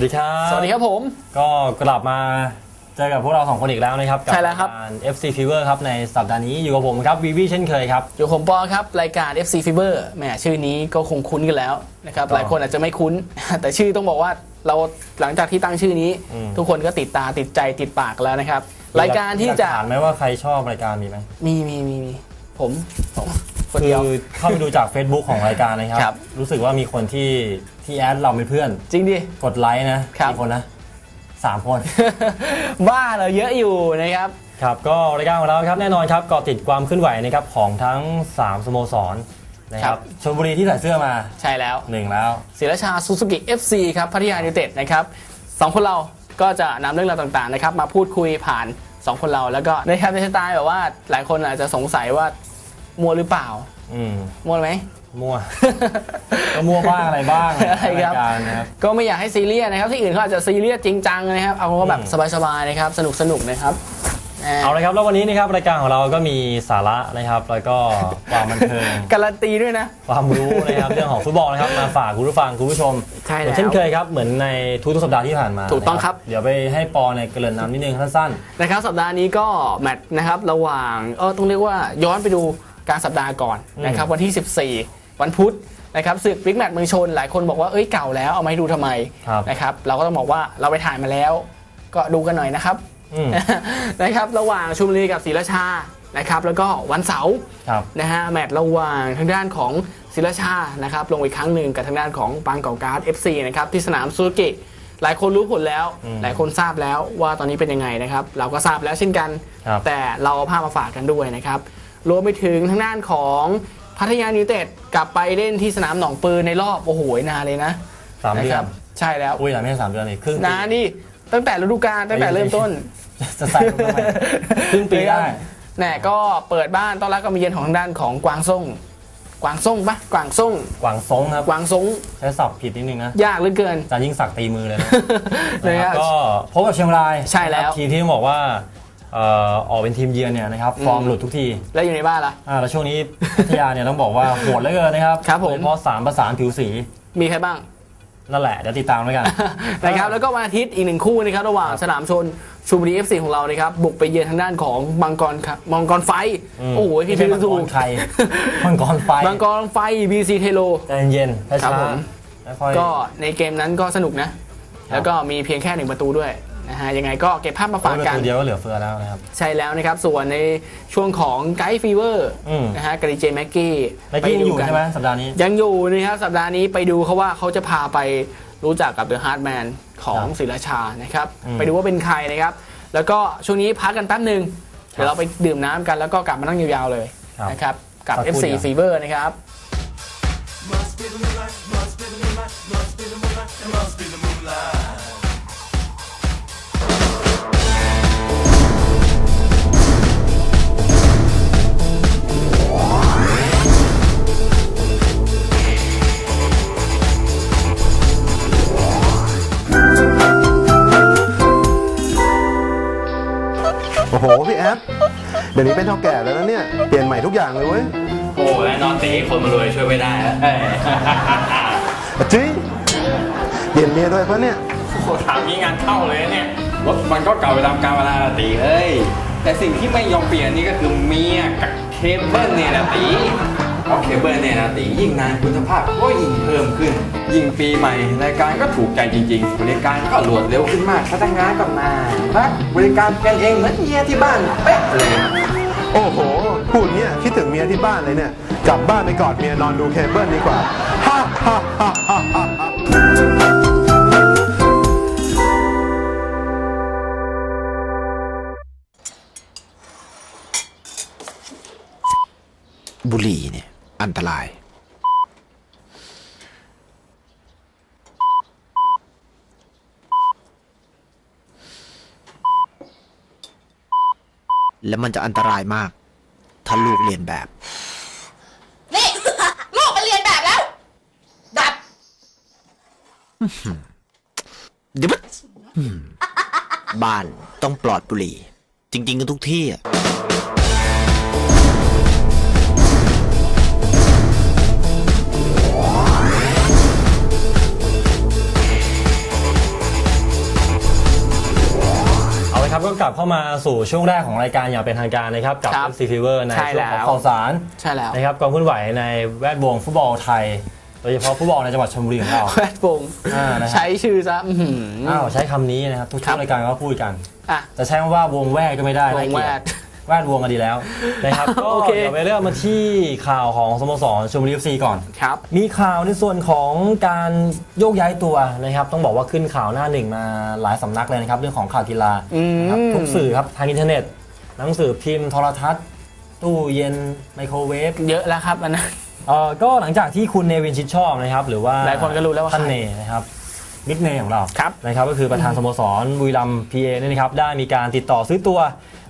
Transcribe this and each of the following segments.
สวัสดีครับ สวัสดีครับผม ก็กลับมาเจอกับพวกเราสองคนอีกแล้วนะครับ กัใช่แล้วครับายการ FC Fever ครับในสัปดาห์นี้อยู่กับผมครับวีวีเช่นเคยครับ อยู่ผมปอครับ รายการ FC Fever แหมชื่อนี้ก็คงคุ้นกันแล้วนะครับก็หลายคนอาจจะไม่คุ้น แต่ชื่อต้องบอกว่าเราหลังจากที่ตั้งชื่อนี้ อืม ทุกคนก็ติดตาติดใจติดปากแล้วนะครับ รายการที่จะ มีหลักฐานไหมว่าใครชอบรายการมีไหม มีมีมีมี ผมผมคนคืเดียวอเข้าไปดูจาก Facebook ของรายการนะคครัรับบรู้สึกว่ามีคนที่ที่แอดเราเป็นเพื่อน จริงดิ กดไลค์นะครับ กี่คนนะสามคน บ้าเราเยอะอยู่นะครับ ครับก็รายการของเราครับแน่นอนครับเกาะติดความเคลื่อนไหวนะครับของทั้ง 3 สโมสรนะคครัรับบ ชลบุรีที่ใส่เสื้อมาใช่แล้ว หนึ่งแล้ว ศิรชาซูซูกิ FC ครับพัทยายูไนเต็ดนะครับสองคนเราก็จะนำเรื่องราวต่างๆนะครับมาพูดคุยผ่าน 2 คนเราแล้วก็นะครับในสไตล์แบบว่าหลายคนอาจจะสงสัยว่า มัวหรือเปล่า อืมมัวไหม มั่ว ก็มั่วบ้างอะไรบ้างอะไรครับายการนะครับ ก็ไม่อยากให้ซีเรียสนะครับ ที่อื่นเขาอาจจะซีเรียสจริงจังนะครับ เอาก็แบบอืมสบายๆนะครับ สนุกสนุกๆนะครับอ่าเอาละครับแล้ววันนี้นะครับรายการของเราก็มีสาระนะครับ แล้วก็ความบันเทิง การันตีด้วยนะ ความรู้นะครับ เรื่องของฟุตบอลนะครับมาฝากคุณผู้ฟังคุณผู้ชมใช่เหแล้วมือนเช่นเคยครับเหมือนในทุกๆสัปดาห์ที่ผ่านมาถูกต้องครับ นะเดี๋ยวไปให้ปอในยเกริ่นนำนิดนึงสั้น นะครับสัปดาห์นี้ก็แมตช์นะครับระหว่างเออต้องเรียกว่าย้อนไปดู กลางสัปดาห์ก่อนอืมนะครับวันที่ 14 วันพุธนะครับศึกบิ๊กแมตช์เมืองชน หลายคนบอกว่าเอ้ยเก่าแล้วเอามาให้ดูทำไมครับนะครับเราก็ต้องบอกว่าเราไปถ่ายมาแล้ว ก็ดูกันหน่อยนะครับอืมนะครับระหว่างชลบุรีกับศรีราชานะครับแล้วก็วันเสาร์ครับนะฮะแมตช์ระหว่างทางด้านของศิลาชานะครับลงอีกครั้งหนึ่งกับทางด้านของบางกอกการ์ด FC นะครับที่สนามซูซูกิหลายคนรู้ผลแล้วอืมหลายคนทราบแล้วว่าตอนนี้เป็นยังไงนะครับ เราก็ทราบแล้วเช่นกันครับแต่เราเอาภาพมาฝากกันด้วยนะครับ รวมไปถึงทางด้านของพัทยายูไนเต็ดกลับไปเล่นที่สนามหนองปืนในรอบ โอ้โหนานเลยนะสามเดือนะคนรับใช่แล้วอุ้ยไม่ใช่สามเดือนนี่ครึ่งปี นานดิตั้งแต่ฤดูกาลตั้งแต่เริ่มต้น จะใส่ลงไปครึ่งปีได้ แน่ก็เปิดบ้านต้อนรับการมาเยือนของทางด้านของกวางซ่ง กวางซ่งปะกวางซ่ง กวางซงครับ กวางซ่งใช้สับผิดนิดนึงนะ ยากเหลือเกินอาจารย์ยิ่งสักดิ์ตีมือเลยนะนะนะคครัรับบก็พบกับเชียงรายใช่แล้วนะครับทีมที่ต้องบอกว่า เอ่อออกเป็นทีมเยือนเนี่ยนะครับฟอร์มอืมหลุดทุกทีแล้วอยู่ในบ้านล่ะ อ่าแล้วช่วงนี้พัทยาเนี่ยต้องบอกว่าโหดเหลือเกินนะครับครับผม โดยเฉพาะสามประสานผิวสีมีใครบ้าง นั่นแหละเดี๋ยวติดตามแล้วกัน นะครับแล้วก็วันอาทิตย์อีกหนึ่งคู่นะครับระหว่างสนามชนชูบุรีเอฟซีของเรานะครับบุกไปเยือนทางด้านของมังกรครับมังกรไฟมโอ้โหพี่ไม่พี่ใช่มังถูกกรไข่มังกรไฟมังกรไฟบีซีเทโล ใจเย็นๆครัช้าบผมๆไม่ค่อยก็ในเกมนั้นก็สนุกนะ ครับ แล้วก็มีเพียงแค่หนึ่งประตูด้วย นะฮะยังไงก็เก็บภาพมาฝากประกันตูเดียวก็เหลือเฟือแล้วนะครับ ใช่แล้วนะครับ ส่วนในช่วงของไกด์ฟีเวอร์อืมนะฮะการิเจแม็กกี้ในกี้ยังอยู่ใช่ไหมสัปดาห์นี้ ยังอยู่นะครับสัปดาห์นี้ไปดูเขาว่าเขาจะพาไปรู้จักกับเดอะฮาร์ดแมนของครับศิลาชานะครับอืมไปดูว่าเป็นใครนะครับ แล้วก็ช่วงนี้พักกันแป๊บหนึ่งเดี๋ยวเราไปดื่มน้ำกันแล้วก็กลับมานั่งยาวๆเลยครับนะครับกับสักครู่ FC เดียว Fever นะครั โอ้โหพี่แอดเดี๋ยวนี้เป็นเท่าแก่แล้วนะเนี่ยเปลี่ยนใหม่ทุกอย่างเลยเว้ยโอ้และนอนตีคนมารวยช่วยไม่ได้แล้วเอ้ยจี้เปลี่ยนเมียด้วยปะเนี่ยโอ้ถามนี้งานเข้าเลยนะเนี่ยรถมันก็เก่าไปตามกาลเวลาละตีเอ้ยแต่สิ่งที่ไม่ยอมเปลี่ยนนี่ก็คือเมียกับเคเบิลเนี่ยนะตี เพราะเคเบิลเนี่ยนะตียิ่งนานคุณภาพก็ยิ่งเพิ่มขึ้น ยิ่งปีใหม่รายการก็ถูกใจจริง ๆ บริการก็รวดเร็วขึ้นมากพนักงานก็มาพักบริการกันเองเหมือนเมียที่บ้านเป๊ะเลยโอ้โหพูดเนี่ยคิดถึงเมียที่บ้านเลยเนี่ยกลับบ้านไปกอดเมียนอนดูเคเบิลดีกว่าฮ่าฮ่าฮ่าฮ่าฮ่าบุหรี่เนี่ย อันตราย แล้วมันจะอันตรายมาก ถ้าลูกเรียนแบบ นี่ ลูกไปเรียนแบบแล้ว ดับ เดี๋ยวมันอืมบ้านต้องปลอดบุหรี่ จริง ๆ กันทุกที่อะ บเข้ามาสู่ช่วงแรกของรายการอย่างเป็นทางการนะครับ กับครับ FC Fever ในใช่ช่วงของแล้ว ข่าวสารใช่แล้วนะครับความเคลื่อนไหวในแวดวงฟุตบอลไทย โดยเฉพาะฟุตบอลในจังหวัดชลบุรีของเรา แวดวงอ่านะครับ ใช้ชื่อซะอื้อหือ อ้าวใช้คำนี้นะครับทุกครัช่วบ งรายการก็พูดกัน อะจะใช้คำว่าวงแวดก็ไม่ได้วน่างเกแวลียด ด แวดวงกันดีแล้วนะครับก็โอเค เดี๋ยวไปเริ่มมาที่ข่าวของสโมสรชลบุรี FC ก่อน ครับ มีข่าวในส่วนของการโยกย้ายตัวนะครับ ต้องบอกว่าขึ้นข่าวหน้าหนึ่งมาหลายสำนักเลยนะครับ เรื่องของข่าวกีฬาอืม นะครับทุกสื่อครับทางอินเทอร์เน็ต หนังสือพิมพ์โทรทัศน์ ตู้เย็นไมโครเวฟเยอะแล้วครับอันนั้น เอ่อก็หลังจากที่คุณเนวินชิดชอบนะครับ หรือว่าหลายคนก็รู้แล้วว่าท่านใคร เนนะครับบิ๊กเนของเรา ครับ นะครับก็คือประธานสโมสรบุรีรัมย์พีเอเนี่ยนะครับได้มีการติดต่อซื้อตัว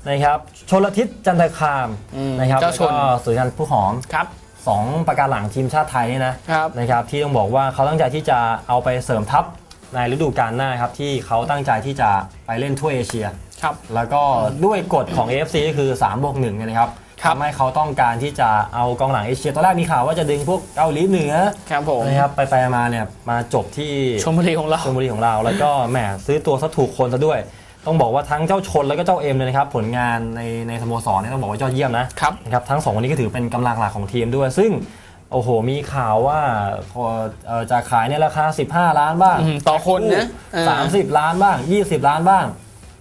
นะครับชนลทิศจันทคามอืมนะครับเจ้าชน แล้วก็สุริยันผู้หอม ครับ สองประการหลังทีมชาติไทยเนี่ยนะครับนะครับที่ต้องบอกว่าเขาตั้งใจที่จะเอาไปเสริมทัพในฤดูกาลหน้าครับที่เขาตั้งใจที่จะไปเล่นทั่วเอเชีย ครับ แล้วก็ด้วยกฎของ AFC ก็คือ3บวก1เนี่ยนะครับครับ ทำให้เขาต้องการที่จะเอากองหลังเอเชียตอนแรกมีข่าวว่าจะดึงพวกเกาหลีเหนือครับผมนะครับไปไปๆมาเนี่ยมาจบที่ชมบุรีของเรา ชลบุรีของเรา แล้วก็แหมซื้อตัวซะถูกคนซะด้วย ต้องบอกว่าทั้งเจ้าชนแล้วก็เจ้าเอ็มเลยนะครับผลงานในในสโมสรเนี่ยต้องบอกว่ายอดเยี่ยมนะครับนะครับทั้งสองคนนี้ก็ถือเป็นกำลังหลักของทีมด้วย ซึ่งโอ้โห มีข่าวว่าพอเอ่อจะขายในราคา 15 ล้านบ้างอืมต่อคนนะเออ สามสิบล้านบ้าง 20 ล้านบ้าง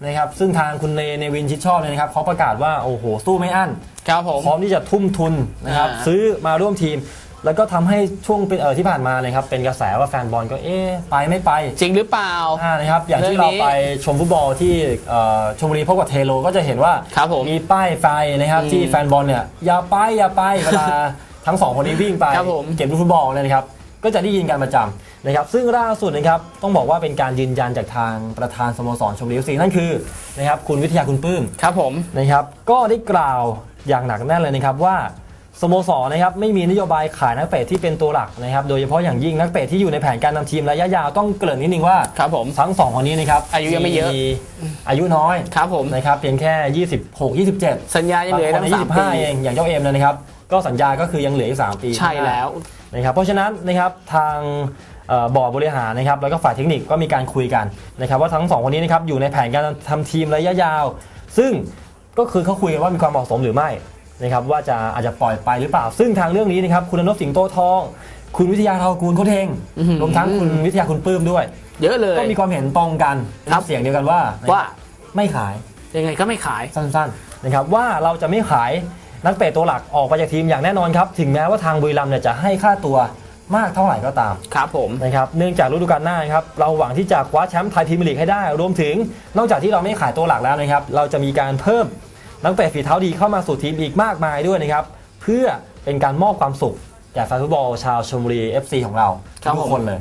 นะครับซึ่งทางคุณเนในวินชิดชอบเนี่ยนะครับเขาประกาศว่าโอ้โหสู้ไม่อั้น ครับผม พร้อมที่จะทุ่มทุนนะครับอ่า ซื้อมาร่วมทีม แล้วก็ทำให้ช่วงเป็นเออที่ผ่านมานะครับเป็นกระแสว่าแฟนบอลก็เอ๊ะไปไม่ไปจริงหรือเปล่า อ่านะครับอย่างที่เรื่เราองนี้ไปชมฟุตบอลที่เอ่อชมบุรีพบกับเทโลก็จะเห็นว่าครับผมมีป้ายไฟนะครับอืมที่แฟนบอลเนี่ยอย่าไปอย่าไปเวลา ทั้งสองคนนี้วิ่งไปครับผม เก็บลูกฟุตบอลเลยนะครับก็จะได้ยินกันประจำนะครับซึ่งล่าสุดนะครับต้องบอกว่าเป็นการยืนยันจากทางประธานสโมสรชมบุรีเอฟซีนั่นคือนะครับคุณวิทยาคุณปลื้ม ครับผม นะครับก็ได้กล่าวอย่างหนักแน่นเลยนะครับว่า สโมสรนะครับไม่มีนโยบายขายนักเตะที่เป็นตัวหลักนะครับโดยเฉพาะอย่างยิ่งนักเตะที่อยู่ในแผนการนำทีมระยะยาวต้องเกริ่นนิดนึงว่าครับผมทั้งสองคนนี้นะครับอายุยังไม่เยอะอายุน้อยครับผมนะครับเพียงแค่ 26 27 สัญญายังเหลือตั้งบางคนสามปี25เองอย่างเจ้าเอ็มเนยนะครับก็สัญญาก็คือยังเหลืออีก 3 ปีใช่แล้วนะครับเพราะฉะนั้นนะครับทางเอ่อบอร์ดบริหารนะครับแล้วก็ฝ่ายเทคนิคก็มีการคุยกันนะครับว่าทั้งสองคนนี้นะครับอยู่ในแผนการทำทีมระยะยาว ซึ่งก็คือเขาคุยกันว่ามีความเหมาะสมหรือไม่ นะครับว่าจะอาจจะปล่อยไปหรือเปล่า ซึ่งทางเรื่องนี้นะครับคุณอนพสิงโตทอง คุณวิทยาเทากูลโคตรเทงอื้อหือรวมทั้งคุณวิทยาคุณปลื้มด้วย เยอะเลยก็มีความเห็นตรงกันครับเสียงเดียวกันว่าว่าไม่ขายยังไงก็ไม่ขายสั้นๆนะครับว่าเราจะไม่ขายนักเตะตัวหลักออกไปจากทีมอย่างแน่นอนครับ ถึงแม้ว่าทางบุรีรัมย์เนี่ยจะให้ค่าตัวมากเท่าไหร่ก็ตาม ครับผมนะครับเนื่องจากฤดูกาลหน้านะครับเราหวังที่จะคว้าแชมป์ไทยพรีเมียร์ลีกให้ได้ รวมถึงนอกจากที่เราไม่ขายตัวหลักแล้วนะครับ เราจะมีการเพิ่ม นักเตะฝีเท้าดีเข้ามาสู่ทีมอีกมากมายด้วยนะครับ เพื่อเป็นการมอบความสุขแก่แฟนฟุตบอลชาวชลบุรี FC ของเราครับทุกผมคนเลย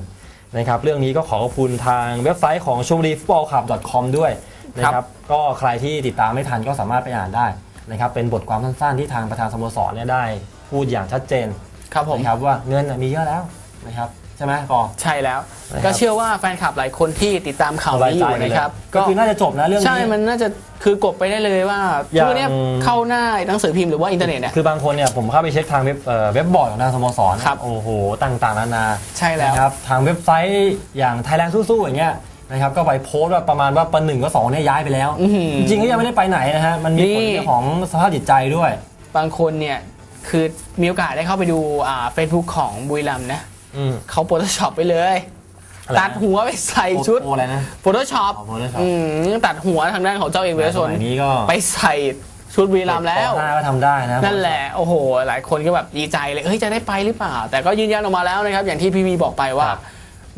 นะครับเรื่องนี้ก็ขอขอบคุณทางเว็บไซต์ของชลบุรีฟุตบอลคลับ .com ด้วยนะครับก็ใครที่ติดตามไม่ทันก็สามารถไปอ่านได้นะครับเป็นบทความสั้นๆที่ทางประธานสโมสรเนี่ยได้ พูดอย่างชัดเจนครับผม นะครับว่าเงินน่ะมีเยอะแล้วนะครับ ใช่ไหมปอ ใช่แล้ว นะครับ ก็เชื่อว่าแฟนคลับหลายคนที่ติดตามข่าวนี้อยู่นะครับก็คือน่าจะจบนะเรื่องนี้ ใช่มันน่าจะคือกบไปได้เลยว่าอย่าง ทุกวันเนี้ยเข้าหน้าหนังสือพิมพ์หรือว่าอินเทอร์เน็ตเนี่ย คือบางคนเนี่ยผมเข้าไปเช็คทางเว็บเอ่อเว็บบอร์ดของทางสโมสรนะครับโอ้โห ต่างๆนานาใช่แล้ว นะครับทางเว็บไซต์อย่างไทยแลนด์สู้ๆอย่างเงี้ยนะครับก็ไปโพสต์ว่าประมาณว่าประหนึ่งก็สองเนี่ยย้ายไปแล้วอื้อหือจริงๆก็ยังไม่ได้ไปไหนนะฮะมันมีผลนี่เรื่องของสภาพจิตใจด้วย บางคนเนี่ยคือมีโอกาสได้เข้าไปดูอ่าเฟซบุ๊กของบุรีรัมย์นะ อืม เขาโ h โ t ช็อปไปเลย อะไรนะ ตัดหัวไปใส่ชุดโออะไรนะโ h โ t ช็อปอ๋อ Photoshop ตัดหัวทางด้านของเจ้าเอกเวรชนสมัยนี้ก็ไปใส่ชุดบุรีรัมย์แล้ว ปห้าก็ทำได้นะนั่นแหละ โอ้โห หลายคนก็แบบดีใจเลย เฮ้ย จะได้ไปหรือเปล่า แต่ก็ยืนยันออกมาแล้วนะครับ อย่างที่พี่วีบอกไปว่า ครับ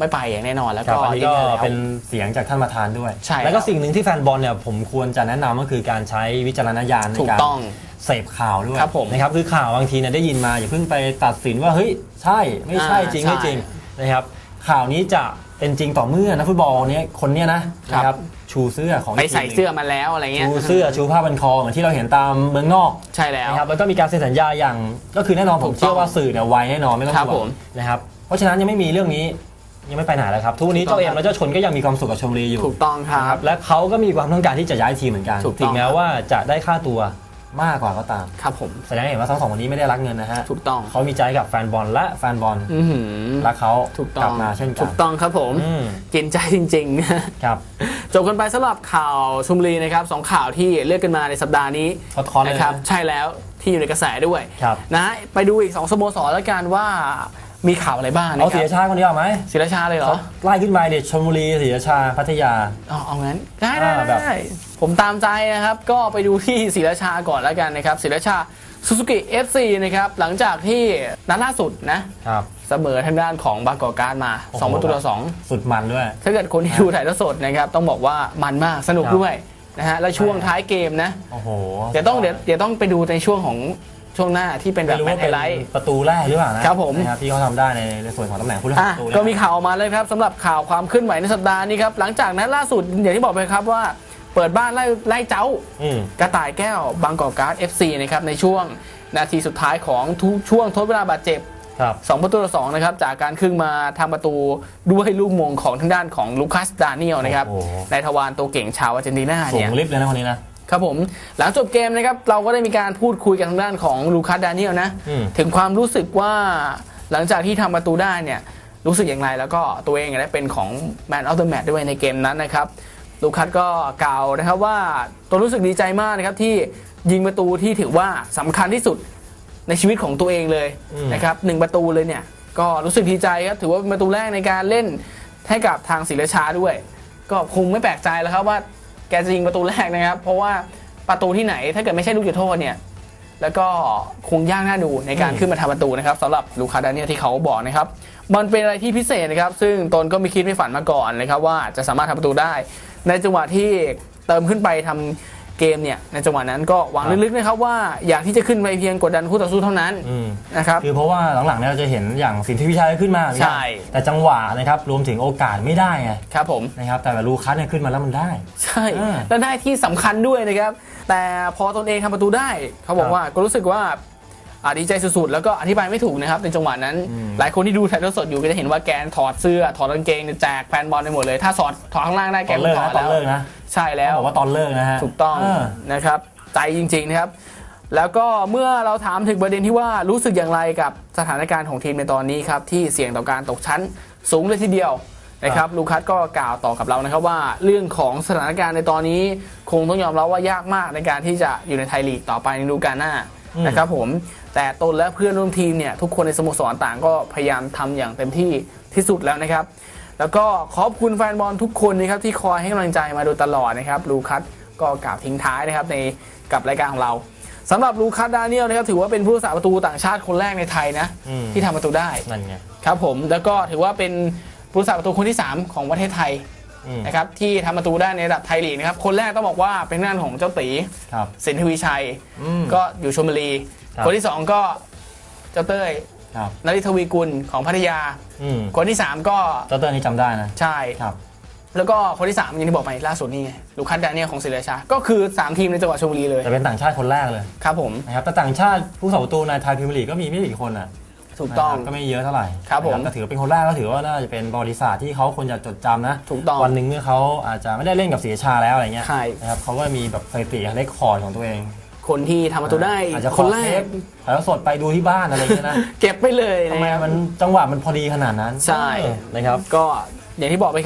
ไม่ไปอย่างแน่นอนแล้วครับก็อันนี้ยืนก็ยันแล้ว เป็นเสียงจากท่านประธานด้วย ใช่แล้วก็แล้วสิ่งหนึ่งที่แฟนบอลเนี่ยผมควรจะแนะนำก็คือการใช้วิจารณญาณในถูกการต้อง เสพข่าวด้วยครับผมนะครับคือข่าวบางทีเนี่ยได้ยินมาอย่าเพิ่งไปตัดสินว่าเฮ้ยใช่ไม่ใช่อ่าจริงใช่ไม่จริงนะครับข่าวนี้จะเป็นจริงต่อเมื่อนักฟุตบอลเนี้ยคนเนี้ยนะครับ นะครับชูเสื้อของไปใส่ทีมหนึ่งเสื้อมาแล้วอะไรเงี้ยชูเสื้อชูผ้าพันคอเหมือนที่เราเห็นตามเมืองนอก ใช่แล้ว นะครับแล้วก็มีการเซ็นสัญญาอย่างก็คือแน่นอนผมถูกต้องเชื่อว่าสื่อเนี่ยไวแน่นอนไม่ต้องครับห่วผงมนะครับเพราะฉะนั้นยังไม่มีเรื่องนี้ ยังไม่ไปไหนแล้วครับ ทุกวันนี้ถูกต้เจ้าองเอ็มและเจ้าชนก็ยังมีความสุขกับชมบุรีอยู่ถูกต้องครันะครับบและเขาก็มีความต้องการที่จะย้ายทีมเหมือนกันถูกต้อง ถึงแม้ว่าจะได้ค่าตัวมากกว่าก็ตาม ครับผมแสดงให้เห็นว่าทั้งสองคนนี้ไม่ได้รักเงินนะฮะถูกต้องเขามีใจกับแฟนบอลและแฟนบอลอือหือรักเขาถูกต้กอลังบมาเช่นกัถูนกต้องครับผมอืมกินใจจริงๆนะ ครับจบกันไปสำหรับข่าวชมบุรีนะครับสองข่าวที่เลือกกันมาในสัปดาห์นี้ทอดคอนเลยนะครับ นะ ใช่แล้วที่อยู่ในกระแสด้วยครับ นะไปดูอีก 2สโมสรแล้วกันว่า มีข่าวอะไรบ้างนะเอาคเสียรับชาติคนเดียวไหมศิลชาเลยเหรอเขาไล่ขึ้นมาเด็ดชลบุรีศรีราชาพัทยา อ๋อเอางั้นได้ได้อ่าแบบ ได้ผมตามใจนะครับ ก็ไปดูที่ศรีราชาก่อนแล้วกันนะครับศรีราชาซูซูกิ FC นะครับ หลังจากที่นัดล่าสุดนะครับ เสมอทางด้านของบางกอกการดมา โอ้โห 2 ประตูต่อสุดมันด้วย 2ถ้าเกิดคนที่ดูถ่ายทอดสดนะครับ ต้องบอกว่ามันมากสนุกครับ ด้วยนะฮะ และช่วงท้ายเกมนะ โอ้โห เดี๋ยวต้องเดี๋ยวเดี๋ยวต้องไปดูในช่วงของ ช่วงหน้าที่เป็นแบไม่บรู้แมตว่าช์ไฮเป็นไลท์ ประตูแรกหรือเปล่านะครับผม นะครับที่เขาทำได้ในในส่วนของตำแหน่งผู้เล่นอะประตูนะ ก็มีข่าวออกมาเลยครับสำหรับข่าวความเคลื่อนไหวในสัปดาห์นี้ครับ หลังจากนั้นล่าสุดอย่างที่บอกไปครับว่าเปิดบ้านไล่ไล่เจ้าอืม กระต่ายแก้วบางกอกการ์ด FC นะครับในช่วงนาทีสุดท้ายของทุกช่วงทดเวลาบาดเจ็บ ครับ 2 ประตูต่อ2นะครับจากการขึ้นมาทำประตูด้วยลูกมงของทางด้านของลูคัสดาเนียลนะครับโอ้โห ในทวารตัวเก่งชาวอาร์เจนตินาสูเนี่ย งลิฟต์เลยนะคนนี้นะ ครับผมหลังจบเกมนะครับเราก็ได้มีการพูดคุยกันทางด้านของลูคัสดาเนียลนะ อืม ถึงความรู้สึกว่าหลังจากที่ทำประตูได้เนี่ยรู้สึกอย่างไรแล้วก็ตัวเองได้เป็นของ Man of the Match ด้วยในเกมนั้นนะครับ ลูคัสก็กล่าวนะครับว่าตัวรู้สึกดีใจมากนะครับที่ยิงประตูที่ถือว่าสำคัญที่สุดในชีวิตของตัวเองเลยอืม นะครับหนึ่งประตูเลยเนี่ยก็รู้สึกดีใจครับถือว่าเป็นประตูแรกในการเล่นให้กับทางศิลชาด้วย ก็คงไม่แปลกใจแล้วครับว่า แกจะยิงประตูแรกนะครับ เพราะว่าประตูที่ไหนถ้าเกิดไม่ใช่ลูกจุดโทษเนี่ย แล้วก็คงยากน่าดูในการอืมขึ้นมาทำประตูนะครับสำหรับลูคาดาเนียลที่เขาบอกนะครับ มันเป็นอะไรที่พิเศษนะครับ ซึ่งตนก็ไม่คิดไม่ฝันมาก่อนนะครับว่าจะสามารถทำประตูได้ ในจังหวะที่เติมขึ้นไปทำ เกมเนี่ยในจังหวะนั้นก็หวังลึกๆนะครับว่าอยากที่จะขึ้นไปเพียงกดดันคู่ต่อสู้เท่านั้นอืมนะครับคือเพราะว่าหลังๆเนี่ยเราจะเห็นอย่างสินทวิชัยขึ้นมาเหมือนกันใช่แต่จังหวะนะครับรวมถึงโอกาสไม่ได้ไงครับผมนะครับแต่แบบลูคัสเนี่ยขึ้นมาแล้วมันได้ ใช่อ่าและได้ที่สำคัญด้วยนะครับแต่พอตนเองทำประตูได้ เขาบอคกรับว่าก็รู้สึกว่าอ่าดีใจสุดๆ แล้วก็อธิบายไม่ถูกนะครับในจังหวะนั้นอืมหลายคนที่ดูถ่ายทอดสดอยู่ก็จะเห็นว่าแกนถอดเสื้อถอดกางเกงเนี่ยแจกแฟนบอลไปหมดเลย ถ้าสอดถอดข้างล่างได้แกตอนไม่เลิกถอนะดตอนแล้วเลิกนะ ใช่แล้วต้องบอกว่าตอนเลิกนะฮะถูกต้องเนะครับใจจริงๆนะครับแล้วก็เมื่อเราถามถึงประเด็นที่ว่ารู้สึกอย่างไรกับสถานการณ์ของทีมในตอนนี้ครับที่เสี่ยงต่อการตกชั้นสูงเลยทีเดียวนะครับลูคัสก็กล่าวต่อกับเรานะครับว่าเรื่องของสถานการณ์ในตอนนี้คงต้องยอมรับว่ายากมากในการที่จะอยู่ในไทยลีกต่อไปในฤดูกาลหน้าอืมนะครับผมแต่ตนและเพื่อนร่วมทีมเนี่ยทุกคนในสโมสรต่างก็พยายามทำอย่างเต็มที่ที่สุดแล้วนะครับ แล้วก็ขอบคุณแฟนบอลทุกคนนะครับที่คอยให้กำลังใจมาโดยตลอดนะครับลูคัสก็กล่าวทิ้งท้ายนะครับในกับรายการของเราสำหรับลูคัสดาเนียลนะครับถือว่าเป็นผู้รักษาประตูต่างชาติคนแรกในไทยนะอืม ที่ทำประตูได้นั่นไงครับผมแล้วก็ถือว่าเป็นผู้รักษาประตูคนที่3ของประเทศไทยอืมนะครับที่ทำประตูได้ในระดับไทยลีกนะครับคนแรกต้องบอกว่าเป็นหน้านของเจ้าตีครับสินทวีชัย อืม ก็อยู่ชลบุรี ครับ คนที่2ก็เจ้าเต้ย ครับนริทวีกุลของพัทยา อืมคนที่ 3 ก็เจ้าเตอร์นี่จำได้นะใช่ ครับ แล้วก็คนที่ 3 อย่างที่บอกไปล่าสุดนี่ไงลูคัสดาเนียลของศิริราชา ก็คือ 3 ทีมในจังหวัดชลบุรีเลยแต่เป็นต่างชาติคนแรกเลยครับผม นะครับแต่ต่างชาติผู้สาประตูในไทยพรีเมียร์ลีกก็มีไม่กี่คนอะถูกต้อง นะครับก็ไม่เยอะเท่าไหร่ครับผมนะแต่ถือว่าเป็นคนแรกก็ถือว่าน่าจะเป็นบริษัทที่เขาควรจะจดจำนะถูกต้องวันหนึ่งเมื่อเขาอาจจะไม่ได้เล่นกับศรีราชาแล้วอะไรเงี้ยใช่ นะครับเขาก็มีแบบสถิติเลคคอร์ดของตัวเอง คนที่ทำประตูได้อาจจะขคอนแรเทกปถ่ายทอดสดไปดูที่บ้านอะไรเงี้ยนะเก็บไปเลยทำไมนะครับมันจังหวะมันพอดีขนาดนั้นใช่เออนะครับ ก็อย่างที่บอกไป